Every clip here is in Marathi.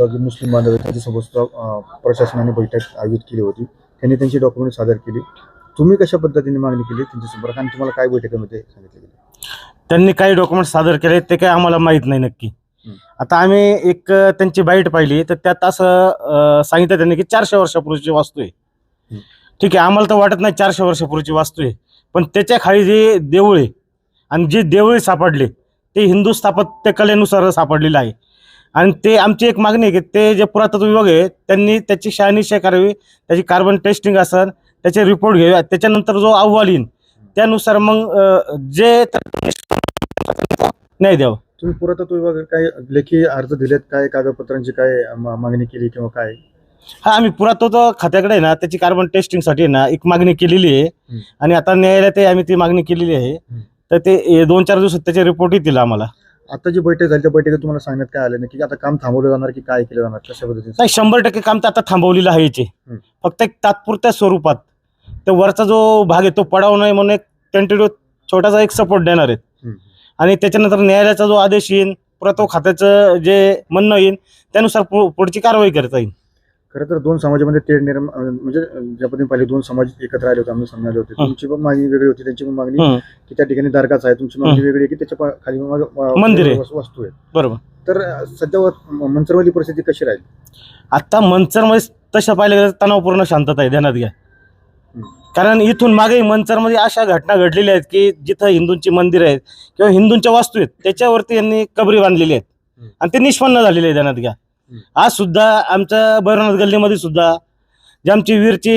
सुद्धा जे मुस्लिम बांधव आहेत त्यांच्यासोबत सुद्धा प्रशासनाने बैठक आयोजित केली होती. त्यांनी त्यांची डॉक्युमेंट सादर केली. तुम्ही कशा पद्धतीने मागणी केली त्यांच्यासोबत? आणि तुम्हाला काय बैठकीमध्ये सांगितलं गेलं. त्यांनी काही डॉक्युमेंट सादर केले ते काही आम्हाला माहीत नाही नक्की. आता आम्ही एक त्यांची बाईट पाहिली तर त्यात असं सांगितलं त्यांनी की चारशे वर्षापूर्वीची वास्तू आहे. ठीक आहे आम्हाला तर वाटत नाही चारशे वर्षापूर्वीची वास्तू आहे पण त्याच्याखाली जे देऊळ आहे आणि जे देवळे सापडले ते हिंदू स्थापत्य कलेनुसार सापडलेलं आहे. आणि ते आमची एक मागणी आहे की ते जे पुरातत्व विभाग आहे त्यांनी त्याची शहानिशा करावी त्याची कार्बन टेस्टिंग असेल त्याचे रिपोर्ट घ्यावे त्याच्यानंतर जो अहवाल येईल त्यानुसार मग जे नाही द्यावं. तुम्ही पुरातत्व विभागात काय लेखी अर्ज दिलेत काय? कागदपत्रांची काय मागणी केली किंवा काय? हा आम्ही पुरातत्व खात्याकडे ना त्याची कार्बन टेस्टिंगसाठी ना एक मागणी केलेली आहे. आणि आता न्यायालयात आम्ही ती मागणी केलेली आहे. तर ते दोन चार दिवसात त्याचे रिपोर्ट येतील आम्हाला. आता जी बैठक झाली त्या बैठकीत तुम्हाला सांगण्यात काय आलं नाही? की आता काम थांबवलं जाणार की काय केलं जाणार? कशा पद्धतीने? नाही शंभर टक्के काम तर आता थांबवलेलं आहे याचे हं. फक्त एक तात्पुरत्या स्वरूपात. तर वरचा जो भाग आहे तो पडावू नये म्हणून एक टेंटेटिव्ह छोटासा एक सपोर्ट देणार आहेत. हं. आणि त्याच्यानंतर न्यायालयाचा जो आदेश येईल पुरातत्व खात्याचं जे म्हणणं येईल त्यानुसार पु- पुढची कारवाई करता येईल. खरं तर दोन समाजामध्ये तेढ निर्माण म्हणजे ज्या पद्धतीने पहिले दोन समाज एकत्र आले होते आम्ही समजायला होते. तुमची पण मागणी वेगळी होती त्यांची पण मागणी की त्या ठिकाणी दर्गाच आहे तुमची मागणी वेगळी आहे की त्याच्या पा- खाली मग, मंदिर आहे. वस- वस्तू आहे बरोबर तर सध्या व- मंचरवाली परिस्थिती कशी राहील आता मंचरमध्ये तशा पाहिलं गेलं तर तणावपूर्ण शांतता आहे ध्यानात घ्या. कारण इथून मागे मंचरमध्ये अशा घटना घडलेल्या आहेत की जिथं हिंदूंची मंदिर आहेत किंवा हिंदूंच्या वास्तू आहेत त्याच्यावरती यांनी कबरी बांधलेली आहेत. आणि ते निष्पन्न झालेले आहे ध्यानात घ्या. आज सुद्धा आमच्या भैरवनाथ गल्लीमध्ये सुद्धा जी आमची वीरची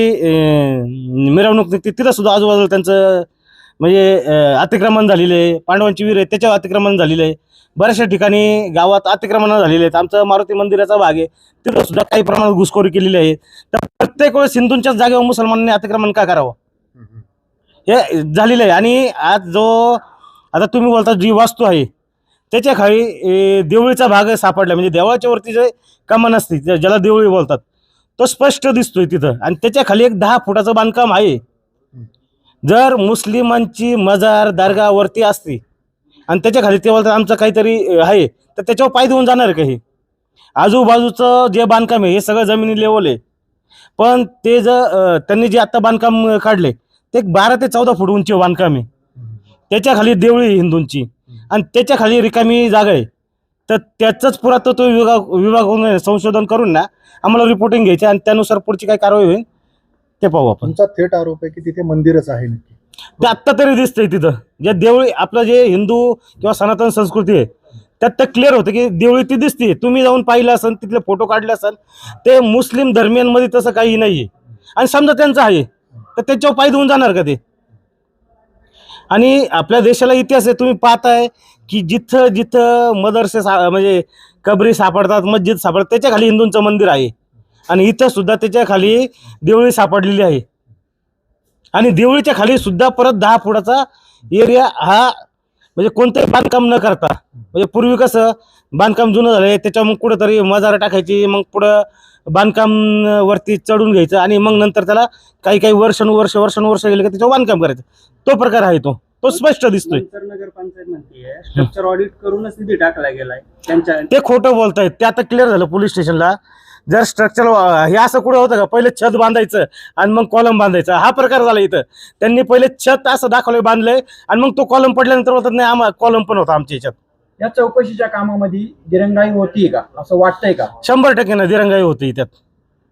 मिरवणूक निघते तिथं सुद्धा आजूबाजूला त्यांचं म्हणजे अतिक्रमण झालेलं आहे. पांडवांची वीर आहे त्याच्यावर अतिक्रमण झालेलं आहे. बऱ्याचशा ठिकाणी गावात अतिक्रमण झालेले आहेत. आमचं मारुती मंदिराचा भाग आहे. तिथं सुद्धा काही प्रमाणात घुसखोरी केलेली आहे. तर प्रत्येक वेळेस हिंदूंच्याच जागेवर मुसलमानांनी अतिक्रमण का करावं. हे झालेलं आहे. आणि आज जो आता तुम्ही बोलता जी वास्तू आहे त्याच्याखाली देवळीचा भाग सापडला. म्हणजे देवाच्या वरती जे कमान असते ज्याला देवळी बोलतात तो स्पष्ट दिसतोय तिथं. आणि त्याच्याखाली एक दहा फुटाचं बांधकाम आहे. जर मुस्लिमांची मजार दर्गावरती असती आणि त्याच्याखाली ते बोलतात आमचं काहीतरी आहे. तर त्याच्यावर पाय देऊन जाणार का हे? आजूबाजूचं जे बांधकाम आहे हे सगळं जमिनी लेवल आहे. पण ते जर त्यांनी जे आता बांधकाम काढले ते एक बारा ते चौदा फूट उंची बांधकाम आहे. त्याच्याखाली देवळी हिंदूंची. आणि त्याच्याखाली रिकामी जागा आहे. तर त्याचंच पुरातत्व विभाग विभागाने संशोधन करून ना आम्हाला रिपोर्टिंग घ्यायची आणि त्यानुसार पुढची काय कारवाई होईल ते पाहू आपण. तुमचा थेट आरोप आहे की तिथे मंदिरच आहे नक्की? ते आत्ता तरी दिसतंय तिथं. जे देवळी आपलं जे हिंदू किंवा सनातन संस्कृती आहे त्यात तर क्लिअर होतं की देवळी ती दिसते तुम्ही जाऊन पाहिलं असेल तिथले फोटो काढले असेल ते मुस्लिम धर्मियांमध्ये तसं काही नाही आहे आणि समजा त्यांचं आहे तर त्याच्यावर पाय देऊन जाणार का ते? आणि आपल्या देशाला इतिहास आहे तुम्ही पाहताय की जिथं जिथं मदरसे सा म्हणजे कबरी सापडतात मस्जिद सापडतात त्याच्याखाली हिंदूंचं मंदिर आहे. आणि इथं सुद्धा त्याच्याखाली देवळी सापडलेली आहे. आणि देवळीच्या खाली सुद्धा परत दहा फुटाचा एरिया हा म्हणजे कोणतंही बांधकाम न करता. म्हणजे पूर्वी कसं बांधकाम जुनं झालंय त्याच्या मग कुठंतरी मजारा टाकायची मग पुढं बांधकाम वरती चढून घ्यायचं आणि मग नंतर त्याला काही काही वर्षानुवर्ष वर्षानुवर्ष गेले का त्याच्यावर बांधकाम करायचं. तो प्रकार आहे तो. तो स्पष्ट दिसतोय. नंतर नगर पंचायत म्हणते स्ट्रक्चर ऑडिट करूनच निधी टाकला गेलाय. त्यांच्या ते खोटं बोलतायत. ते आता क्लिअर झालं पोलीस स्टेशनला जर स्ट्रक्चर हे असं कुठं होतं का? पहिले छत बांधायचं आणि मग कॉलम बांधायचं. हा प्रकार झाला इथं. त्यांनी पहिले छत असं दाखवलंय बांधलंय आणि मग तो कॉलम पडल्यानंतर बोलतात नाही आम्हा कॉलम पण होता आमच्या याच्यात. या चौकशीच्या कामामध्ये दिरंगाई होती का? असं वाटतंय का? शंभर टक्के ना दिरंगाई होती त्यात.